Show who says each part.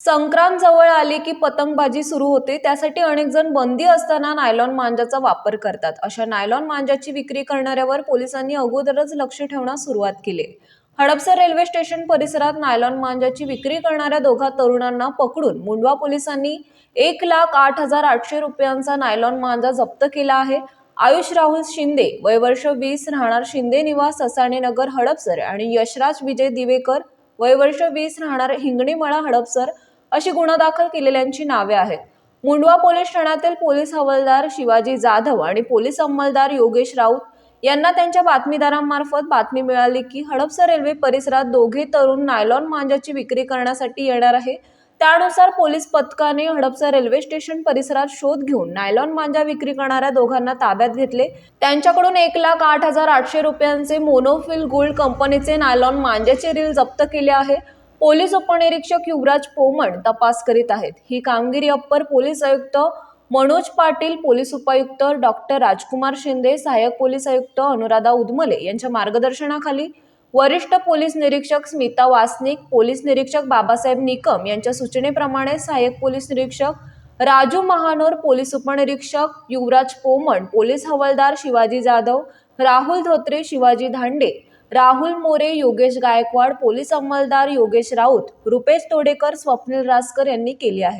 Speaker 1: संक्रांत जवळ आली की पतंगबाजी सुरू होते. त्यासाठी अनेक जण बंदी असताना नायलॉन मांजाचा वापर करतात. अशा नायलॉन मांजाची विक्री करणाऱ्यावर पोलिसांनी अगोदरच लक्ष ठेवण्यास सुरुवात केली. हडपसर रेल्वे स्टेशन परिसरात नायलॉन मांजाची विक्री करणाऱ्या दोघा तरुणांना पकडून मुंडवा पोलिसांनी एक लाख आठ हजार आठशे रुपयांचा नायलॉन मांजा जप्त केला आहे. आयुष राहुल शिंदे वय वर्ष वीस राहणार शिंदे निवास ससाणे नगर हडपसर आणि यशराज विजय दिवेकर वय वर्ष वीस राहणार हिंगणीमळा हडपसर अशी गुन्हा दाखल केलेल्यांची नावे आहेत. मुंडवा पोलीस ठाण्यातील पोलीस हवालदार शिवाजी जाधव आणि पोलीस अंमलदार योगेश राऊत यांना त्यांच्या बातमीदारांमार्फत बातमी मिळाली की हडपसर रेल्वे परिसरात दोघे तरुण नायलॉन मांजाची विक्री करण्यासाठी येणार आहे. त्यानुसार पोलीस पथकाने हडपसर रेल्वे स्टेशन परिसरात शोध घेऊन नायलॉन मांजा विक्री करणाऱ्या दोघांना ताब्यात घेतले. त्यांच्याकडून एक लाख आठ हजार आठशे रुपयांचे मोनोफिल गोल्ड कंपनीचे नायलॉन मांजाचे रील जप्त केले आहे. पोलीस उपनिरीक्षक युवराज पोमण तपास करीत आहेत. ही कामगिरी अप्पर पोलीस आयुक्त मनोज पाटील पोलीस उपायुक्त डॉक्टर राजकुमार शिंदे सहाय्यक पोलीस आयुक्त अनुराधा उदमले यांच्या मार्गदर्शनाखाली वरिष्ठ पोलीस निरीक्षक स्मिता वासनिक पोलीस निरीक्षक बाबासाहेब निकम यांच्या सूचनेप्रमाणे सहाय्यक पोलीस निरीक्षक राजू महानोर पोलीस उपनिरीक्षक युवराज पोमण पोलीस हवालदार शिवाजी जाधव राहुल धोत्रे शिवाजी धांडे राहुल मोरे योगेश गायकवाड पोलीस अंमलदार योगेश राऊत रुपेश तोडेकर स्वप्नील रासकर यांनी केली आहे.